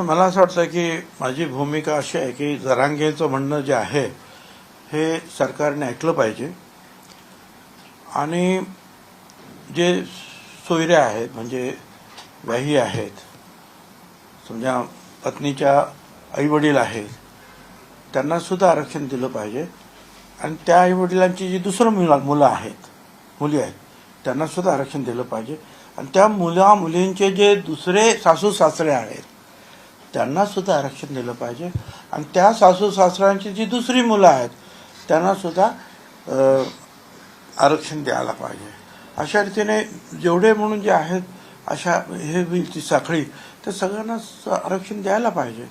तर मला असं वाटतं की माझी भूमिका अशी आहे की जरांगेचं म्हणणं जे आहे हे सरकारने ऐकलं पाहिजे. आणि जे सोयऱ्या आहेत म्हणजे व्याही आहेत समजा पत्नीच्या आईवडील आहेत त्यांना सुद्धा आरक्षण दिलं पाहिजे. आणि त्या आईवडिलांची जी दुसरं मुला मुलं आहेत मुली आहेत त्यांना सुद्धा आरक्षण दिलं पाहिजे. आणि त्या मुला मुलींचे जे दुसरे सासू सासरे आहेत त्यांना सुद्धा आरक्षण दिलं पाहिजे. आणि त्या सासू सासऱ्यांची जी दुसरी मुलं आहेत त्यांना सुद्धा आरक्षण द्यायला पाहिजे. अशा रीतीने जेवढे म्हणून जे आहेत अशा हे होईल ती साखळी तर सगळ्यांना आरक्षण द्यायला पाहिजे.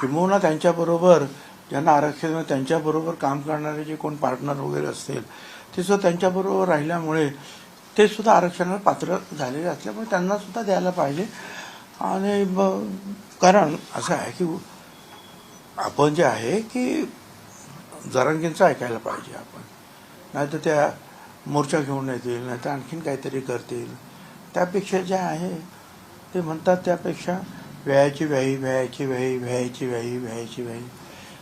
किंबहुना त्यांच्याबरोबर ज्यांना आरक्षण त्यांच्याबरोबर काम करणारे जे कोण पार्टनर वगैरे असतील ते सुद्धा त्यांच्याबरोबर राहिल्यामुळे ते सुद्धा आरक्षणाला पात्र झालेले असल्यामुळे त्यांना सुद्धा द्यायला पाहिजे. आणि ब- कारण असं आहे की आपण जे आहे की जरांगींचं ऐकायला पाहिजे आपण. नाहीतर त्या मोर्चा घेऊन येतील नाहीतर आणखीन काहीतरी करतील. त्यापेक्षा जे आहे ते म्हणतात त्यापेक्षा व्यायाची व्याही व्यायाची व्याही व्यायाची व्याही व्यायाची व्याही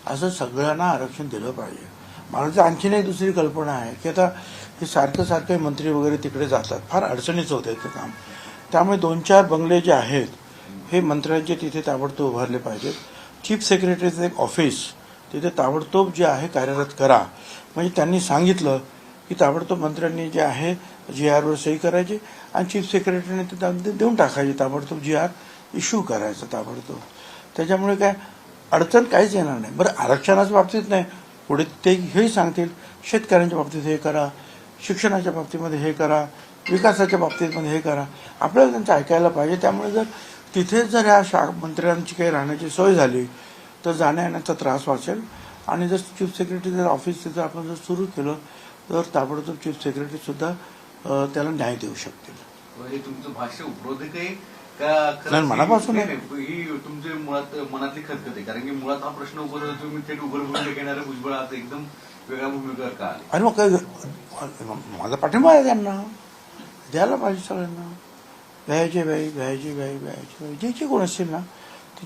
असं सगळ्यांना आरक्षण दिलं पाहिजे. मला तर आणखीन एक दुसरी कल्पना आहे की आता हे सारखं सारखे मंत्री वगैरे तिकडे जातात. फार अडचणीचं होतं ते काम. त्यामुळे दोन चार बंगले जे आहेत हे मंत्र्यांचे तिथे ताबडतोब उभारले पाहिजेत. चीफ सेक्रेटरीचं एक ऑफिस तिथे ताबडतोब जे आहे कार्यरत करा. म्हणजे त्यांनी सांगितलं की ताबडतोब मंत्र्यांनी जे आहे जी आरवर सही करायची आणि चीफ सेक्रेटरीने ते देऊन टाकायचे. ताबडतोब जी आर इश्यू करायचं ताबडतोब. त्याच्यामुळे काय अडचण काहीच येणार नाही. बरं आरक्षणाच्या बाबतीत नाही. पुढे ते हेही सांगतील शेतकऱ्यांच्या बाबतीत हे करा शिक्षणाच्या बाबतीमध्ये हे करा विकासाच्या बाबतीमध्ये हे करा. आपल्याला त्यांचं ऐकायला पाहिजे. त्यामुळे जर तिथेच जर ह्या शा मंत्र्यांची काही राहण्याची सोय झाली तर जाण्या येण्याचा त्रास वाचेल. आणि जर चीफ सेक्रेटरी जर ऑफिस तिथं आपण जर सुरू केलं तर ताबडतोब चीफ सेक्रेटरी सुद्धा अ, त्याला न्याय देऊ शकतील. हे तुमचं भाष्य उपरोधक आहे का खरंच नाही, मनापासून ही तुमचे मुळात मनातली खतखत. आहे कारण की मुळात हा प्रश्न तुम्ही थेट भूमिका भुजबळ एकदम वेगळ्या भूमिकेवर का आले? मग काय माझा पाठिंबा आहे त्यांना. द्यायला पाहिजे सगळ्यांना. व्यायचे व्याई व्यायचे व्याई व्यायचे व्याई जे जे कोण असतील ना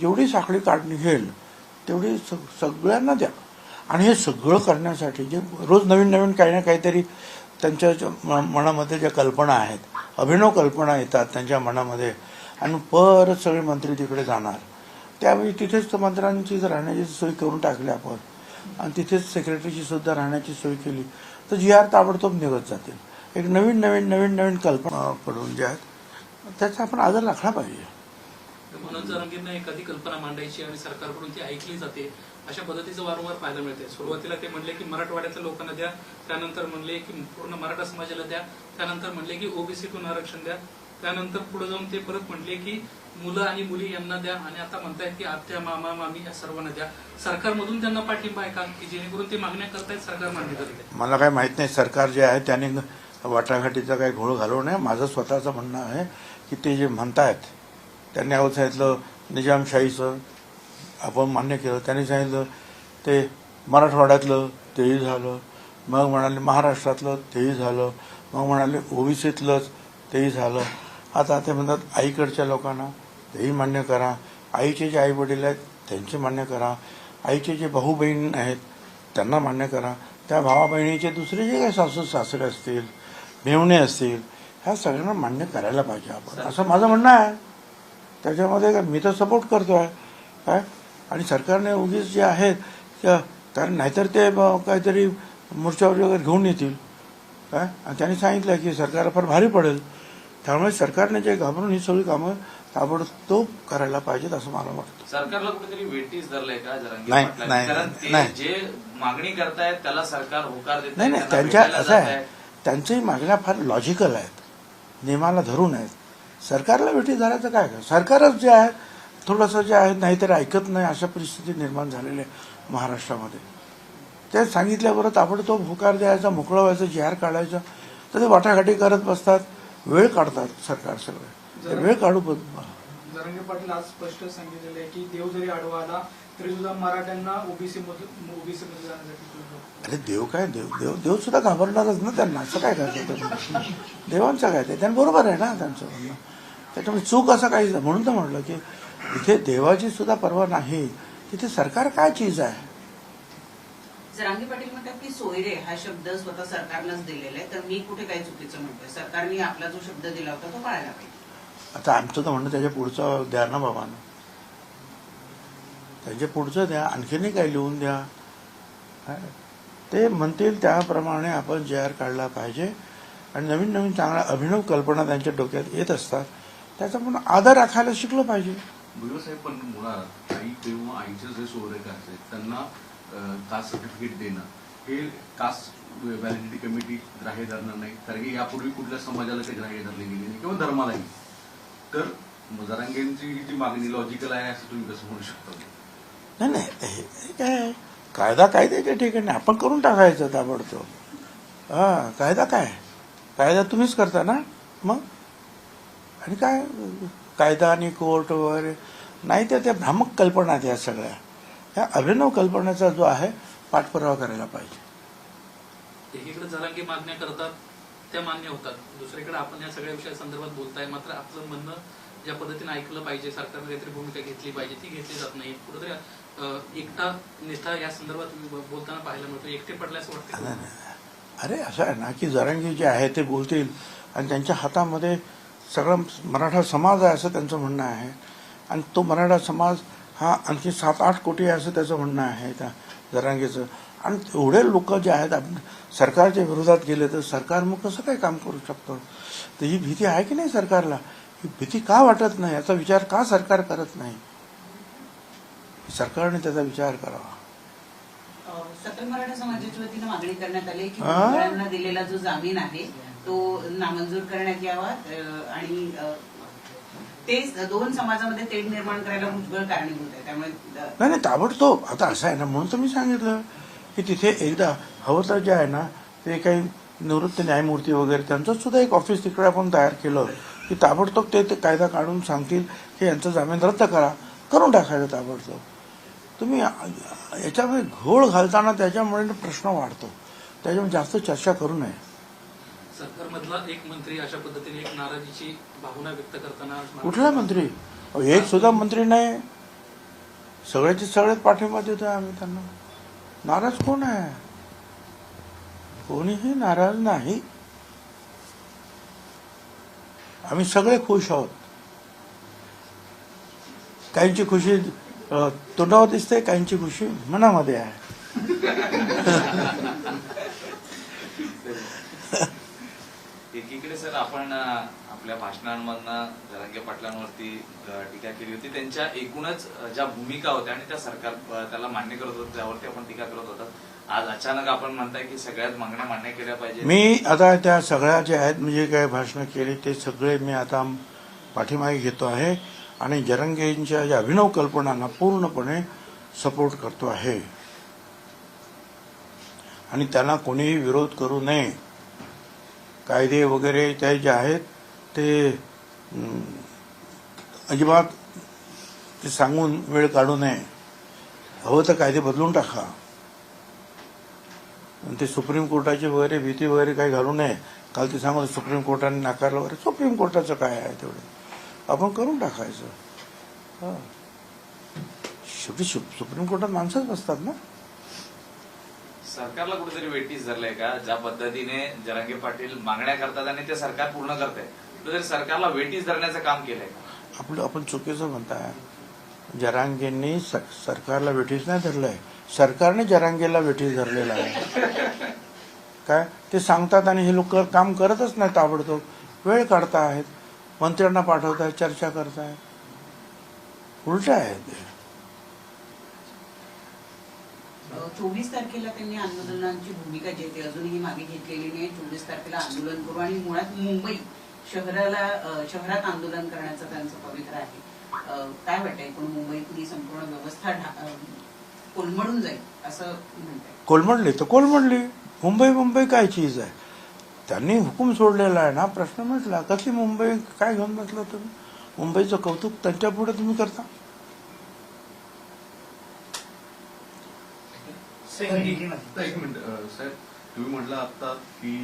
जेवढी साखळी काढणी घेईल तेवढी सगळ्यांना द्या. आणि हे सगळं करण्यासाठी जे रोज नवीन नवीन काही ना काहीतरी त्यांच्या ज्या म- मनामध्ये ज्या कल्पना आहेत अभिनव कल्पना येतात त्यांच्या मनामध्ये आणि परत सगळे मंत्री तिकडे जाणार. त्यावेळी तिथेच तर मंत्र्यांची जर राहण्याची सोय करून टाकली आपण आणि तिथेच सेक्रेटरीची सुद्धा राहण्याची सोय केली तर जी आर ताबडतोब निघत जातील. एक नवीन नवीन नवीन नवीन कल्पना पडून ज्या आहेत त्याचा आपण आदर राखला पाहिजे. मनोज जरांगेंना एखादी कल्पना मांडायची आणि सरकारकडून ती ऐकली जाते अशा पद्धतीचं वारंवार फायदा मिळते सुरुवातीला ते म्हणले की मराठवाड्यातल्या लोकांना द्या त्यानंतर म्हणले की पूर्ण मराठा समाजाला द्या त्यानंतर म्हणले की ओबीसीतून आरक्षण द्या त्यानंतर पुढे जाऊन ते परत म्हटले की मुलं आणि मुली यांना द्या आणि आता म्हणतायत की आत्या मामा मामी या सर्वांना द्या. सरकारमधून त्यांना पाठिंबा आहे का? की जेणेकरून ते मागण्या करतायत सरकार मान्य करते मला काय माहीत नाही. सरकार जे आहे त्याने वाटाघाटीचा काही घोळ घालवू नये. माझं स्वतःचं म्हणणं आहे की ते जे म्हणतायत त्यांनी आवड सांगितलं निजामशाहीचं आपण मान्य केलं. त्यांनी सांगितलं ते मराठवाड्यातलं तेही झालं मग म्हणाले महाराष्ट्रातलं तेही झालं मग म्हणाले ओबीसीतलंच तेही झालं. आता ते म्हणतात आईकडच्या लोकांना तेही मान्य करा. आईचे जे आई वडील आहेत त्यांचे मान्य करा. आईचे जे भाऊ बहीण आहेत त्यांना मान्य करा. त्या भावा बहिणीचे दुसरे जे काही सासू सासरे असतील मेवणे असतील ह्या सगळ्यांना मान्य करायला पाहिजे आपण. असं माझं म्हणणं आहे. त्याच्यामध्ये मी तर सपोर्ट करतो आहे काय? आणि सरकारने उगीच जे आहेत कारण नाहीतर ते काहीतरी मोर्चावर वगैरे घेऊन येतील. काय? आणि त्यांनी सांगितलं की सरकारला फार भारी पडेल. त्यामुळे सरकारने जे घाबरून ही सगळी कामं ताबडतोब करायला पाहिजेत असं मला वाटतं. सरकारला कुठेतरी वेटीस धरलंय का? नाही, नाही. जे मागणी करतायत त्याला सरकार होकार देत नाही नाही त्यांच्या असं आहे. त्यांच्याही मागण्या फार लॉजिकल आहेत. नियमाला धरून आहेत सरकारला भेटी धरायचं काय काय सरकारच जे आहे थोडंसं जे आहे नाहीतरी ऐकत नाही अशा परिस्थिती निर्माण झालेली आहे महाराष्ट्रामध्ये. ते सांगितल्याबरोबर ताबडतोब होकार द्यायचा मोकळं व्हायचं जिहार काढायचा तर ते वाटाघाटी करत बसतात वेळ काढतात सरकार सगळे. वेळ काढू पण पाटील आज स्पष्ट सांगितलेलं आहे की देव जरी आडवा आला तरी सुद्धा मराठ्यांना ओबीसी मधून ओबीसी मध्ये जाण्यासाठी सोडलं. अरे देव काय देव देव देव सुद्धा घाबरणारच ना त्यांना. असं काय करतात देवांचं काय ते? त्यांना बरोबर आहे ना त्यांचं म्हणणं. त्याच्यामुळे चूक असं नाही. म्हणून तर म्हटलं की इथे देवाची सुद्धा पर्वा नाही. तिथे सरकार काय चीज आहे? जरांगे पाटील म्हणतात की सोयरे हा शब्द स्वतः सरकारनंच दिलेला आहे तर मी कुठे काही चुकीचं म्हणतोय? सरकारने आपला जो शब्द दिला होता तो पाळायला पाहिजे. आता आमचं तर म्हणणं त्याच्या पुढचं द्या ना बाबांना. त्यांच्या पुढचं द्या आणखीनही काही लिहून द्या. काय? ते म्हणतील त्याप्रमाणे आपण जे आर काढला पाहिजे. आणि नवीन नवीन चांगल्या अभिनव कल्पना त्यांच्या डोक्यात येत असतात. त्याचा पण आदर राखायला शिकलो पाहिजे. साहेब पण मुळात आई किंवा आईचे जे सोयरेकर असतात त्यांना कास्ट सर्टिफिकेट देणं. हे कास्ट व्हॅलिडिटी कमिटी ग्राह्य धरणार नाही. कारण की यापूर्वी कुठल्या समाजाला ते ग्राह्य धरले गेले नाही किंवा धर्मालाही. तर मजारांगेंची जी मागणी लॉजिकल आहे असं तुम्ही कसं म्हणू शकता? नाही नाही हे काय कायदा कायद्याच्या ठिकाणी आपण करून टाकायचं ताबडतोब. हा कायदा काय कायदा तुम्हीच करता ना? मग? आणि काय? कायदा आणि कोर्ट वगैरे? नाही तर त्या भ्रामक कल्पना आहेत या सगळ्या. या अभिनव कल्पनेचा जो आहे पाठपुरावा करायला पाहिजे. एकीकडे जरांगी मागण्या करतात त्या मान्य होतात. दुसरीकडे आपण या सगळ्या विषया संदर्भात बोलताय मात्र आपलं म्हणणं ज्या पद्धतीने ऐकलं पाहिजे सरकारने काहीतरी भूमिका घेतली पाहिजे ती घेतली जात नाही. कुठेतरी एकता निष्ठा या संदर्भात बोलताना पाहायला मिळतो. एकटे पडल्यास वाटतं अरे असं आहे ना की जरांगी जे आहे ते बोलतील आणि त्यांच्या हातामध्ये सगळं मराठा समाज आहे असं त्यांचं म्हणणं आहे. आणि तो मराठा समाज हा आणखी सात आठ कोटी आहे असं त्याचं म्हणणं आहे त्या जरांगीचं. आणि एवढे लोक जे आहेत आपण सरकारच्या विरोधात गेले तर सरकार मग कसं काय काम करू शकतो? तर ही भीती आहे की नाही सरकारला? ही भीती का वाटत नाही? याचा विचार का सरकार करत नाही? सरकारने त्याचा विचार करावा. अं, सकल मराठा समाजाच्या वतीनं मागणी करण्यात आली की दिलेला जो जामीन आहे तो नामंजूर करण्यात यावा आणि अं, ते दोन समाजामध्ये तेढ निर्माण करायला भुजबळ कारणीभूत आहे. त्यामुळे अं, नाही नाही ताबडतोब. आता असं आहे ना म्हणून तर मी सांगितलं की तिथे एकदा हवं तर जे आहे ना ते काही निवृत्त न्यायमूर्ती वगैरे त्यांचं सुद्धा एक ऑफिस तिकडे आपण तयार केलं की ताबडतोब ते कायदा काढून सांगतील की यांचं जामीन रद्द करा. करून टाकायचं ताबडतोब. तुम्ही याच्यामध्ये घोळ घालताना त्याच्यामुळे प्रश्न वाढतो. त्याच्यामुळे जास्त चर्चा करू नये. सरकारमधला एक मंत्री अशा पद्धतीने एक नाराजीची भावना व्यक्त करताना कुठला मंत्री? एक सुद्धा मंत्री नाही. सगळ्याचे सगळेच पाठिंबा देतोय आम्ही त्यांना. नाराज कोण आहे? कोणीही नाराज नाही. आम्ही सगळे खुश आहोत. काहींची खुशी तोंडावर दिसते काहींची खुशी मनामध्ये आहे. एकीकडे सर आपण आपल्या भाषणांमधनं जरांगे पाटलांवरती टीका केली होती. त्यांच्या एकूणच ज्या भूमिका होत्या आणि त्या सरकार त्याला मान्य करत होतं त्यावरती आपण टीका करत होतात आज अचानक आपण म्हणताय की सगळ्यात मागण्या मान्य केल्या पाहिजे मी आता त्या सगळ्या ज्या आहेत म्हणजे काय भाषणं केली ते सगळे मी आता पाठीमागे घेतो आहे. आणि जरंगेंच्या ज्या अभिनव कल्पनांना पूर्णपणे सपोर्ट करतो आहे. आणि त्यांना कोणीही विरोध करू नये. कायदे वगैरे ते जे आहेत ते अजिबात ते सांगून वेळ काढू नये. हवं तर कायदे बदलून टाका. आणि ते सुप्रीम कोर्टाची वगैरे भीती वगैरे काही घालू नये. काल ते सांगत सुप्रीम कोर्टाने नाकारलं वगैरे. सुप्रीम कोर्टाचं काय आहे तेवढं? आपण करून टाकायचं. हा. शेवटी सुप- सुप्रीम कोर्टात माणसंच बसतात ना? सरकारला कुठेतरी वेटीस धरलंय का? ज्या पद्धतीने जरांगे पाटील मागण्या करतात आणि ते सरकार पूर्ण करतंय. कुठेतरी सरकारला वेटीस धरण्याचं काम केलंय का? आपलं आपण चुकीचं म्हणताय. जरांगेंनी स- सरकारला वेठीस नाही धरलंय. सरकारने जरांगेला वेठीस धरलेला आहे. काय? ते सांगतात आणि हे लोक काम करतच नाही ताबडतोब. वेळ काढतायत मंत्र्यांना पाठवतायत चर्चा करतायत उलट आहे ते. चोवीस तारखेला त्यांनी आंदोलनाची भूमिका ती अजूनही मागे घेतलेली नाही. चोवीस तारखेला आंदोलन करू आणि मुळात मुंबई शहराला शहरात आंदोलन करण्याचं त्यांचं पवित्र आहे. काय वाटतंय? एकूण मुंबईतली संपूर्ण व्यवस्था कोलमडून जाईल असं म्हणताय? कोलमडली? तर कोलमडली. मुंबई मुंबई काय चीज आहे? त्यांनी हुकूम सोडलेला आहे ना प्रश्न म्हटला कसली मुंबई काय घेऊन बसला तुम्ही? मुंबईचं कौतुक त्यांच्या पुढे तुम्ही करता. एक मिनिट साहेब तुम्ही म्हटलं आता की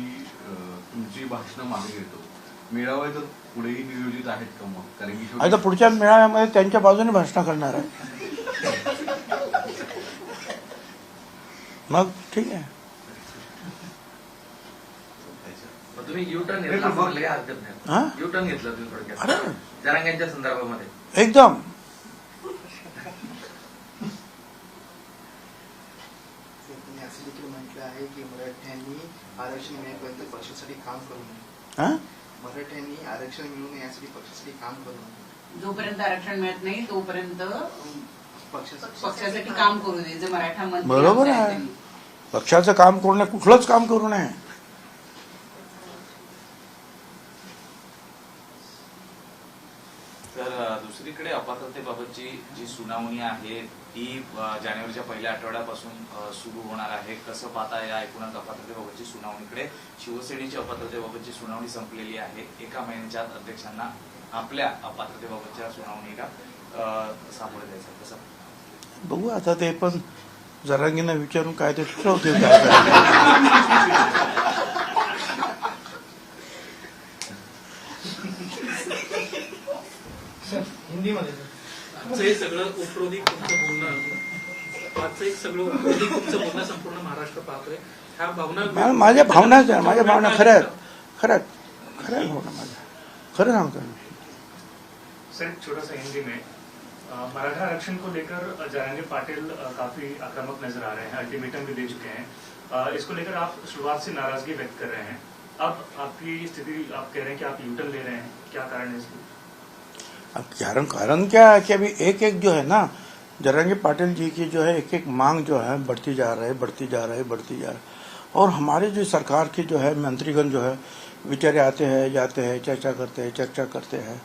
तुमची भाषणं मागे घेतो. मेळावे तर पुढेही नियोजित आहेत का मग? कारण की आता पुढच्या मेळाव्यामध्ये त्यांच्या बाजूने भाषण करणार आहे. मग ठीक आहे मग तुम्ही यू टर्न घेतला मग लय हरकत हा? नाही यू टर्न घेतला तुम्ही अरे. थोडक्यात जरांग्यांच्या संदर्भामध्ये. एकदम. त्यांनी असं देखील म्हटलं आहे की मराठ्यांनी आरक्षण मिळेपर्यंत पक्षासाठी काम करू नये. हा? मराठ्यांनी आरक्षण मिळू नये यासाठी पक्षासाठी काम करू नये. जोपर्यंत आरक्षण मिळत नाही तोपर्यंत पक्षासाठी पक्षासाठी काम करू दे जे मराठा बरोबर आहे. पक्षाचं काम करू नये कुठलंच काम करू नये तर अ, दुसरीकडे अपात्रतेबाबतची जी सुनावणी आहे ती जानेवारीच्या पहिल्या आठवड्यापासून सुरू होणार आहे. कसं पाहता या एकूणच अपात्रतेबाबतची सुनावणीकडे? शिवसेनेची अपात्रतेबाबतची सुनावणी संपलेली आहे. एका महिन्याच्या आत अध्यक्षांना आपल्या अपात्रतेबाबतच्या सुनावणीला सामोरे द्यायचं कसं? बघू आता ते पण जरांगीनं विचारून काय ते ठरवतील काय करायचं. सर हिंदीमध्ये. आजचं हे सगळं उपरोधिक तुमचं बोलणं आजचं एक सगळं उपरोधिक तुमचं बोलणं संपूर्ण महाराष्ट्र पाहतोय. ह्या भावना माझ्या भावना ज्या- माझ्या भावना खऱ्या आहेत. खऱ्या खऱ्या भावना माझ्या. खरं सांगतो मी. सर छोटा सा हिंदी में मराठा आरक्षण को लेकर जयंगे पाटिल काफ़ी आक्रामक नज़र आ रहे हैं अल्टीमेटम भी दे चुके हैं। इसको लेकर आप शुरुआत से नाराज़गी व्यक्त कर रहे हैं। अब आपकी स्थिति आप कह रहे हैं कि आप यूटर्न ले रहे हैं। क्या कारण है इसकी अब कारण कारण क्या है कि अभी एक एक जो है ना, जरांगी पाटिल जी की जो है एक एक मांग जो है बढ़ती जा रही है, बढ़ती जा रही है, बढ़ती जा रही है। और हमारी जो सरकार की जो है, मंत्रीगण जो है, बेचारे आते हैं, जाते हैं, चर्चा करते हैं, चर्चा करते हैं।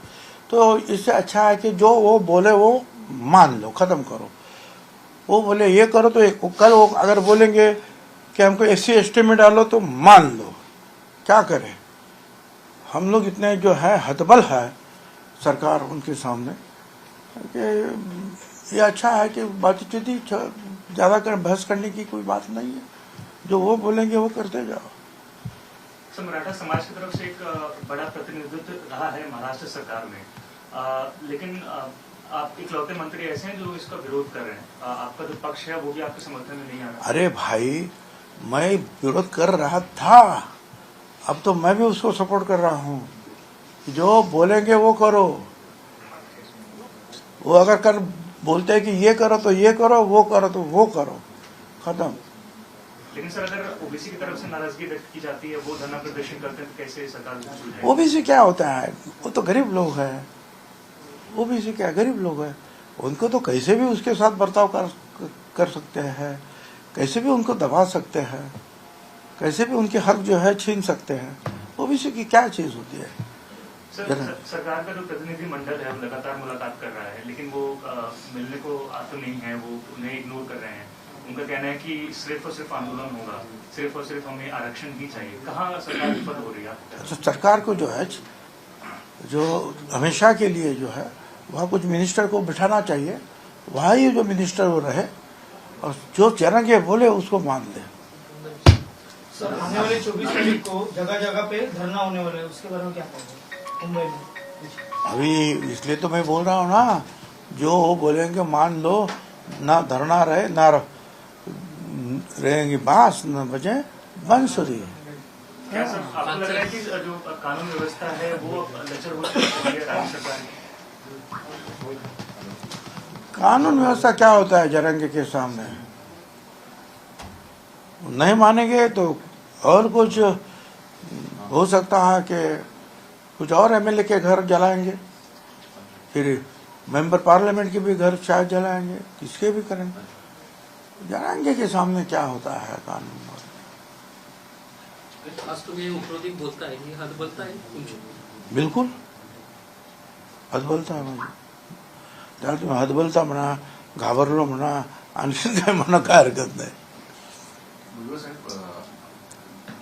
तो इससे अच्छा है कि जो वो बोले वो मान लो, खत्म करो। वो बोले ये करो तो एक कल वो अगर बोलेंगे कि हमको एस सी में डालो तो मान लो। क्या करें? हम लोग इतने जो है हतबल है। सरकार उनके सामने कि ये अच्छा है कि बातचीत ही ज़्यादा कर बहस करने की कोई बात नहीं है। जो वो बोलेंगे वो करते जाओ। सर मराठा समाज की तरफ़ से एक बड़ा प्रतिनिधित्व रहा है महाराष्ट्र सरकार में। अ, लेकिन आप इकलौते मंत्री ऐसे हैं जो इसका विरोध कर रहे हैं। आपका जो पक्ष है वो भी आपके समर्थन में नहीं आ रहा। अरे भाई मैं विरोध कर रहा था। अब तो मैं भी उसको सपोर्ट कर रहा हूँ। जो बोलेंगे वो करो। वो अगर कर बोलते हैं कि ये करो तो ये करो वो करो तो वो करो। खत्म। लेकिन सर अगर ओबीसी की तरफ़ से नाराज़गी व्यक्त की जाती है वो धरना प्रदर्शन करते हैं तो कैसे सरकार ओबीसी क्या होता है? वो तो गरीब लोग हैं। ओबीसी क्या गरीब लोग है? उनको तो कैसे भी उसके साथ बर्ताव कर कर सकते हैं। कैसे भी उनको दबा सकते हैं। कैसे भी उनके हक जो है छीन सकते हैं। ओबीसी की क्या चीज़ होती है? सर सरकार का जो प्रतिनिधि मंडल है वो लगातार मुलाकात कर रहा है लेकिन वो अ, मिलने को आ तो नहीं है वो उन्हें इग्नोर कर रहे हैं। उनका कहना है कि सिर्फ़ और सिर्फ़ आंदोलन होगा सिर्फ़ और सिर्फ़ हमें आरक्षण ही चाहिए। कहाँ सरकार विफल हो रही है तो सरकार को जो है जो हमेशा के लिए जो है वहाँ कुछ मिनिस्टर को बिठाना चाहिए। वहाँ ही जो मिनिस्टर वो रहे और जो चरण चरणगे बोले उसको मान ले। सर आने वाले चौबीस तारीख को जगह जगह पे धरना होने वाले है उसके बारे में क्या कहोगे? अभी इसलिए तो मैं बोल रहा हूँ ना जो बोलेंगे मान लो ना धरना रहे ना रहेंगे बाँस न बजे बंसुरी क्या सर आपको लग रहा है कि जो कानून व्यवस्था है वो? कानून व्यवस्था क्या होता है जरंगे के सामने नहीं मानेंगे तो और कुछ हो सकता है कि कुछ और एमएलए के घर जलाएंगे? फिर मेंबर पार्लियामेंट के भी घर शायद जलाएंगे? किसके भी करेंगे जरांगे के सामने क्या होता है कानून? आज तुम्ही उपरोधिक बोलताय ही हदबलता आहे तुमची बिलकुल। हतबलता म्हणजे त्याला तुम्ही हतबलता म्हणा घाबरलो म्हणा आणखीन काय म्हणा काय हरकत नाही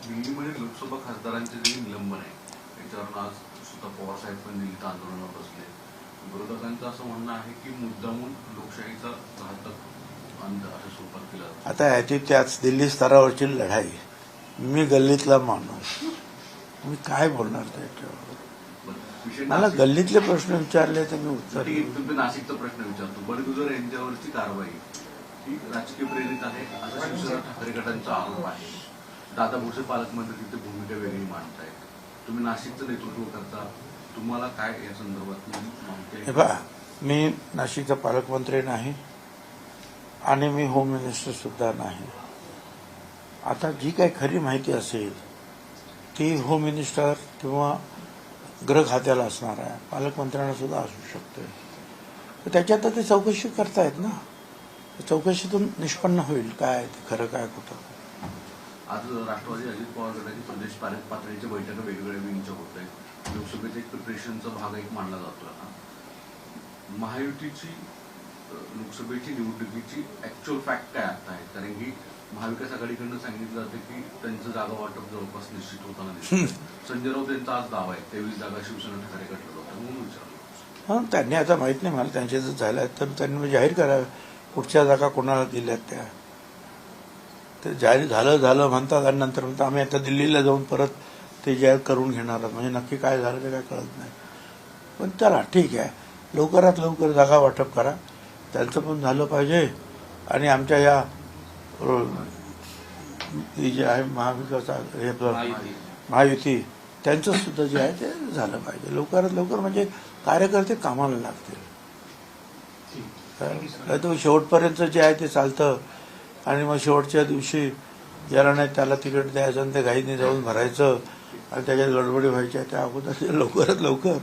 दिल्लीमध्ये लोकसभा खासदारांचे जे निलंबन आहे त्याच्यावरून आज सुद्धा पवार साहेब पण दिल्लीत आंदोलनावर बसले विरोधकांचं असं म्हणणं आहे की मुद्दामून लोकशाहीचा घातक अंत असं स्वरूपात केला जातो. आता याची त्याच दिल्ली स्तरावरची लढाई. मी गल्लीतला माणूस. मी काय बोलणार त्याच्यावर? मला गल्लीतले प्रश्न विचारले तर मी उत्तर नाशिकचा प्रश्न विचारतो. बडगुजर यांच्यावरची कारवाई. ही राजकीय प्रेरित आहे. असा शिवसेना ठाकरे गटांचा आरोप आहे. दादा भुसे पालकमंत्री तिथे भूमिका वेगळी मांडतायत. तुम्ही नाशिकचं नेतृत्व करता. तुम्हाला काय या संदर्भात माहिती मी नाशिकचा पालकमंत्री नाही आणि मी होम मिनिस्टर सुद्धा नाही. आता जी काही खरी माहिती असेल ती होम मिनिस्टर किंवा गृह खात्याला असणार आहे. पालकमंत्र्यांना सुद्धा असू शकते. तर त्याच्यात तर ते चौकशी करतायत ना. चौकशीतून निष्पन्न होईल काय ते खरं काय कुठं. आज राष्ट्रवादी अजित पवार गटाची प्रदेश पातळीच्या बैठका वेगवेगळ्या विंगच्या होत आहेत. लोकसभेचा एक प्रिपरेशनचा भाग एक मानला जातोय हा महायुतीची लोकसभेची निवडणुकीची ऍक्च्युअल फॅक्ट काय आता आहे? कारण की महाविकास आघाडीकडनं सांगितलं जातं की त्यांचं जागा वाटप जवळपास निश्चित होताना दिसतंय. संजय राऊत यांचा आज दावा आहे. तेवीस जागा शिवसेना ठाकरे गटाला होता म्हणून विचारलं. हां त्यांनी आता माहीत नाही. मला त्यांचे जर झालं तर त्यांनी जाहीर करावं. कुठच्या जागा कोणाला दिल्यात त्या? ते जाहीर झालं झालं म्हणतात आणि नंतर म्हणतात आम्ही आता दिल्लीला जाऊन परत ते जाहीर करून घेणार आहोत. म्हणजे नक्की काय झालं ते काय कळत नाही. पण चला ठीक आहे. लवकरात लवकर जागा वाटप करा. त्यांचं पण झालं पाहिजे. आणि आमच्या या जे आहे महाविकास हे महायुती. त्यांचं सुद्धा जे आहे ते झालं पाहिजे. लवकरात लवकर म्हणजे कार्यकर्ते कामाला लागतील. शेवटपर्यंत जे आहे ते चालतं. आणि मग शेवटच्या दिवशी ज्याला नाही त्याला तिकीट द्यायचं आणि ते घाईने जाऊन भरायचं आणि त्याच्यात गडबडी व्हायच्या त्या अगोदर ते लवकरात लवकर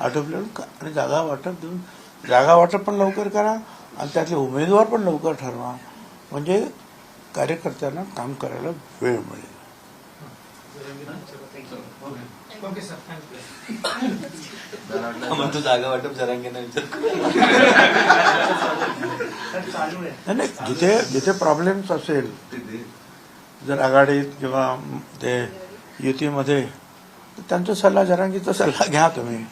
आटोपले आणि जागा वाटप देऊन जागा वाटप पण लवकर करा आणि त्यातले उमेदवार पण लवकर ठरवा. म्हणजे कार्यकर्त्यांना काम करायला वेळ मिळेल. ओके तू जागा वाटप जरांगेंना विचार नाही नाही जिथे जिथे प्रॉब्लेम्स असेल जर आघाडीत किंवा ते युतीमध्ये तर त्यांचा सल्ला जरांगीचा सल्ला घ्या तुम्ही.